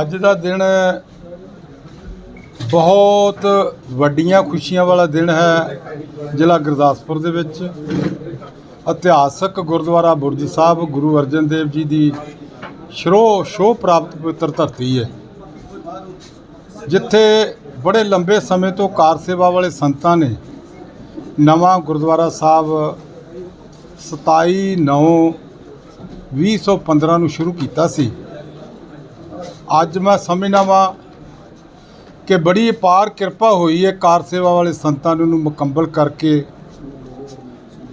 ਅੱਜ ਦਾ ਦਿਨ ਬਹੁਤ ਵੱਡੀਆਂ ਖੁਸ਼ੀਆਂ ਵਾਲਾ ਦਿਨ ਹੈ ਜ਼ਿਲ੍ਹਾ ਗੁਰਦਾਸਪੁਰ ਦੇ ਵਿੱਚ। ਇਤਿਹਾਸਕ ਗੁਰਦੁਆਰਾ ਬੁਰਜ ਸਾਹਿਬ ਗੁਰੂ ਅਰਜਨ ਦੇਵ ਜੀ ਦੀ ਸ਼ਰੋ ਸ਼ੋਅ ਪ੍ਰਾਪਤ ਪਵਿੱਤਰ ਧਰਤੀ ਹੈ। ਜਿੱਥੇ ਬੜੇ ਲੰਬੇ ਸਮੇਂ ਤੋਂ ਕਾਰ ਸੇਵਾ ਵਾਲੇ ਸੰਤਾਂ ਨੇ ਨਵਾਂ ਗੁਰਦੁਆਰਾ ਸਾਹਿਬ 27 9 2015 ਨੂੰ ਸ਼ੁਰੂ ਕੀਤਾ ਸੀ। ਅੱਜ ਮੈਂ ਸਮਝਣਾ ਵਾਂ ਕਿ ਬੜੀ ਅਪਾਰ ਕਿਰਪਾ ਹੋਈ ਹੈ ਕਾਰ ਸੇਵਾ ਵਾਲੇ ਸੰਤਾਂ ਨੂੰ ਮੁਕੰਮਲ ਕਰਕੇ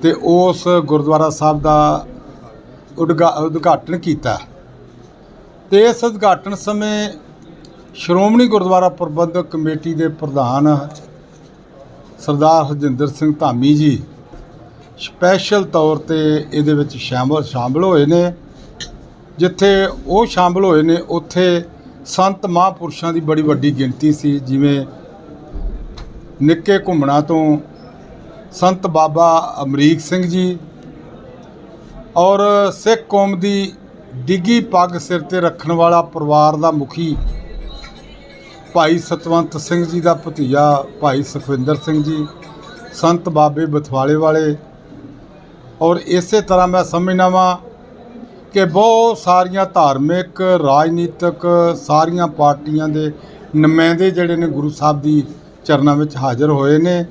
ਤੇ ਉਸ ਗੁਰਦੁਆਰਾ ਸਾਹਿਬ ਦਾ ਉਦਘਾ- ਉਦਘਾਟਨ ਕੀਤਾ। ਤੇ ਇਸ ਉਦਘਾਟਨ ਸਮੇਂ ਸ਼੍ਰੋਮਣੀ ਗੁਰਦੁਆਰਾ ਪ੍ਰਬੰਧਕ ਕਮੇਟੀ ਦੇ ਪ੍ਰਧਾਨ ਸਰਦਾਰ ਹਰਜਿੰਦਰ ਸਿੰਘ ਧਾਮੀ ਜੀ ਸਪੈਸ਼ਲ ਤੌਰ ਤੇ ਇਹਦੇ ਵਿੱਚ ਸ਼ਾਮਲ ਸ਼ਾਮਲ ਹੋਏ ਨੇ। ਜਿੱਥੇ ਉਹ ਸ਼ਾਮਲ ਹੋਏ ਨੇ, ਉੱਥੇ ਸੰਤ ਮਹਾਂਪੁਰਸ਼ਾਂ ਦੀ ਬੜੀ ਵੱਡੀ ਗਿਣਤੀ ਸੀ, ਜਿਵੇਂ ਨਿੱਕੇ ਘੁੰਮਣਾ ਤੋਂ ਸੰਤ ਬਾਬਾ ਅਮਰੀਕ ਸਿੰਘ ਜੀ ਔਰ ਸਿੱਖ ਕੌਮ ਦੀ ਡਿੱਗੀ ਪੱਗ ਸਿਰ ਤੇ ਰੱਖਣ ਵਾਲਾ ਪਰਿਵਾਰ ਦਾ ਮੁਖੀ ਭਾਈ ਸਤਵੰਤ ਸਿੰਘ ਜੀ ਦਾ ਭਤੀਜਾ ਭਾਈ ਸੁਖਵਿੰਦਰ ਸਿੰਘ ਜੀ, ਸੰਤ ਬਾਬੇ ਬਥਵਾਲੇ ਵਾਲੇ ਔਰ ਇਸੇ ਤਰ੍ਹਾਂ ਮੈਂ ਸਮਝਣਾ ਵਾਂ ਕਿ ਬਹੁਤ ਸਾਰੀਆਂ ਧਾਰਮਿਕ, ਰਾਜਨੀਤਿਕ ਸਾਰੀਆਂ ਪਾਰਟੀਆਂ ਦੇ ਨੁਮਾਇੰਦੇ ਜਿਹੜੇ ਨੇ ਗੁਰੂ ਸਾਹਿਬ ਦੀ ਚਰਨਾਂ ਵਿੱਚ ਹਾਜ਼ਰ ਹੋਏ ਨੇ।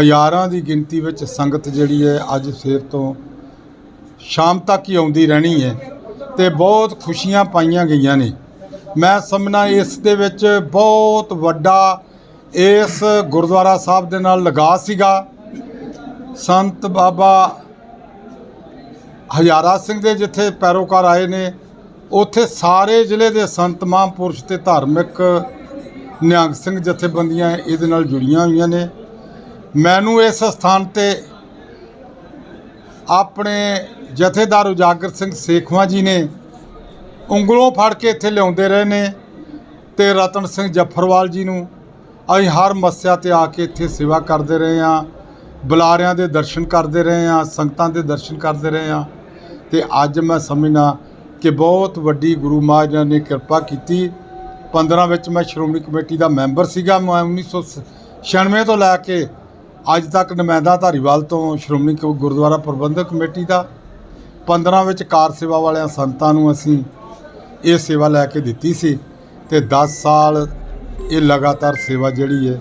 ਹਜ਼ਾਰਾਂ ਦੀ ਗਿਣਤੀ ਵਿੱਚ ਸੰਗਤ ਜਿਹੜੀ ਹੈ ਅੱਜ ਸਵੇਰ ਤੋਂ ਸ਼ਾਮ ਤੱਕ ਹੀ ਆਉਂਦੀ ਰਹਿਣੀ ਹੈ ਤੇ ਬਹੁਤ ਖੁਸ਼ੀਆਂ ਪਾਈਆਂ ਗਈਆਂ ਨੇ। ਮੈਂ ਸਮਝਣਾ ਇਸ ਦੇ ਵਿੱਚ ਬਹੁਤ ਵੱਡਾ ਇਸ ਗੁਰਦੁਆਰਾ ਸਾਹਿਬ ਦੇ ਨਾਲ ਲਗਾ ਸੀਗਾ। ਸੰਤ ਬਾਬਾ ਹਜ਼ਾਰਾ ਸਿੰਘ ਦੇ ਜਿੱਥੇ ਪੈਰੋਕਾਰ ਆਏ ਨੇ, ਉੱਥੇ ਸਾਰੇ ਜ਼ਿਲ੍ਹੇ ਦੇ ਸੰਤ ਮਹਾਂਪੁਰਸ਼ ਤੇ ਧਾਰਮਿਕ ਨਿਹੰਗ ਸਿੰਘ ਜਥੇਬੰਦੀਆਂ ਇਹਦੇ ਨਾਲ ਜੁੜੀਆਂ ਹੋਈਆਂ ਨੇ। ਮੈਨੂੰ ਇਸ ਸਥਾਨ ਤੇ ਆਪਣੇ ਜਥੇਦਾਰ ਉਜਾਗਰ ਸਿੰਘ ਸੇਖਵਾਂ ਜੀ ਨੇ ਉਂਗਲੋਂ ਫੜ ਕੇ ਇੱਥੇ ਲਿਆਉਂਦੇ ਰਹੇ ਨੇ ਤੇ ਰਤਨ ਸਿੰਘ ਜੱਫਰਵਾਲ ਜੀ ਨੂੰ ਅਸੀਂ ਹਰ ਮੱਸਿਆ ਤੇ ਆ ਕੇ ਇੱਥੇ ਸੇਵਾ ਕਰਦੇ ਰਹੇ ਹਾਂ, ਬੁਲਾਰਿਆਂ ਦੇ ਦਰਸ਼ਨ ਕਰਦੇ ਰਹੇ ਹਾਂ, ਸੰਗਤਾਂ ਦੇ ਦਰਸ਼ਨ ਕਰਦੇ ਰਹੇ ਹਾਂ। ਤੇ ਅੱਜ ਮੈਂ ਸਮਝਣਾ ਕਿ ਬਹੁਤ ਵੱਡੀ ਗੁਰੂ ਮਹਾਰਾਜ ਨੇ ਕਿਰਪਾ ਕੀਤੀ। 15 ਵਿੱਚ ਮੈਂ ਸ਼੍ਰੋਮਣੀ ਕਮੇਟੀ ਦਾ ਮੈਂਬਰ ਸੀਗਾ। ਮੈਂ 1996 ਤੋਂ ਲੈ ਕੇ ਅੱਜ ਤੱਕ ਨੁਮਾਇੰਦਾ ਧਾਰੀਵਾਲ ਤੋਂ ਸ਼੍ਰੋਮਣੀ ਕ- ਗੁਰਦੁਆਰਾ ਪ੍ਰਬੰਧਕ ਕਮੇਟੀ ਦਾ। 15 ਵਿੱਚ ਕਾਰ ਸੇਵਾ ਵਾਲਿਆਂ ਸੰਤਾਂ ਨੂੰ ਅਸੀਂ ਇਹ ਸੇਵਾ ਲੈ ਕੇ ਦਿੱਤੀ ਸੀ ਤੇ 10 ਸਾਲ ਇਹ ਲਗਾਤਾਰ ਸੇਵਾ ਜਿਹੜੀ ਹੈ,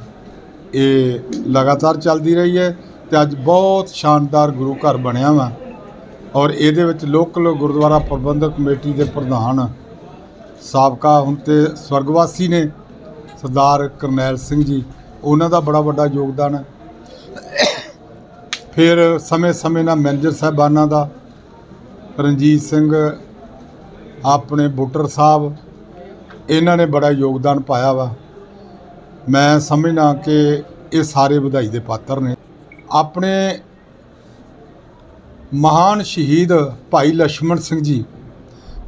ਇਹ ਲਗਾਤਾਰ ਚੱਲਦੀ ਰਹੀ ਹੈ ਤੇ ਅੱਜ ਬਹੁਤ ਸ਼ਾਨਦਾਰ ਗੁਰੂ ਘਰ ਬਣਿਆ ਵਾ। ਔਰ ਇਹਦੇ ਵਿੱਚ ਲੋਕਲ ਗੁਰਦੁਆਰਾ ਪ੍ਰਬੰਧਕ ਕਮੇਟੀ ਦੇ ਪ੍ਰਧਾਨ ਸਾਬਕਾ ਹੁਣ ਤੇ ਸਵਰਗਵਾਸੀ ਨੇ, ਸਰਦਾਰ ਕਰਨੈਲ ਸਿੰਘ ਜੀ। ਉਹਨਾਂ ਦਾ ਬੜਾ ਵੱਡਾ ਯੋਗਦਾਨ ਹੈ। ਫਿਰ ਸਮੇਂ-ਸਮੇਂ ਨਾਲ ਮੈਨੇਜਰ ਸਾਹਿਬਾਨਾਂ ਦਾ, ਰਣਜੀਤ ਸਿੰਘ, ਆਪਣੇ ਬੁੱਟਰ ਸਾਹਿਬ, ਇਹਨਾਂ ਨੇ ਬੜਾ ਯੋਗਦਾਨ ਪਾਇਆ ਵਾ। ਮੈਂ ਸਮਝਣਾ ਕਿ ਇਹ ਸਾਰੇ ਵਧਾਈ ਦੇ ਪਾਤਰ ਨੇ। ਆਪਣੇ ਮਹਾਨ ਸ਼ਹੀਦ ਭਾਈ ਲక్ష్మణ ਸਿੰਘ ਜੀ,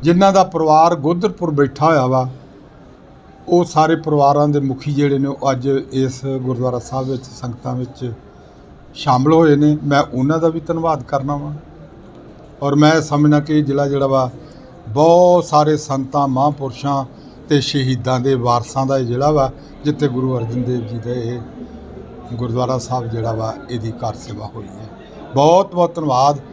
ਜਿਨ੍ਹਾਂ ਦਾ ਪਰਿਵਾਰ ਗੋਦਰਪੁਰ ਬੈਠਾ ਹੋਇਆ ਵਾ, ਉਹ ਸਾਰੇ ਪਰਿਵਾਰਾਂ ਦੇ ਮੁਖੀ ਜਿਹੜੇ ਨੇ, ਉਹ ਅੱਜ ਇਸ ਗੁਰਦੁਆਰਾ ਸਾਹਿਬ ਵਿੱਚ, ਸੰਗਤਾਂ ਵਿੱਚ ਸ਼ਾਮਲ ਹੋਏ ਨੇ। ਮੈਂ ਉਹਨਾਂ ਦਾ ਵੀ ਧੰਨਵਾਦ ਕਰਨਾ ਵਾਂ। ਔਰ ਮੈਂ ਸਮਝਣਾ ਕਿ ਜ਼ਿਲ੍ਹਾ ਜਿਹੜਾ ਵਾ, ਬਹੁਤ ਸਾਰੇ ਸੰਤਾਂ, ਮਹਾਂਪੁਰਸ਼ਾਂ ਤੇ ਸ਼ਹੀਦਾਂ ਦੇ ਵਾਰਸਾਂ ਦਾ ਇਹ ਜ਼ਿਲ੍ਹਾ ਵਾ, ਜਿੱਥੇ ਗੁਰੂ ਅਰਜਨ ਦੇਵ ਜੀ ਦਾ ਇਹ ਗੁਰਦੁਆਰਾ ਸਾਹਿਬ ਜਿਹੜਾ ਵਾ, ਇਹਦੀ ਕਾਰ ਸੇਵਾ ਹੋਈ ਹੈ। ਬਹੁਤ ਬਹੁਤ ਧੰਨਵਾਦ।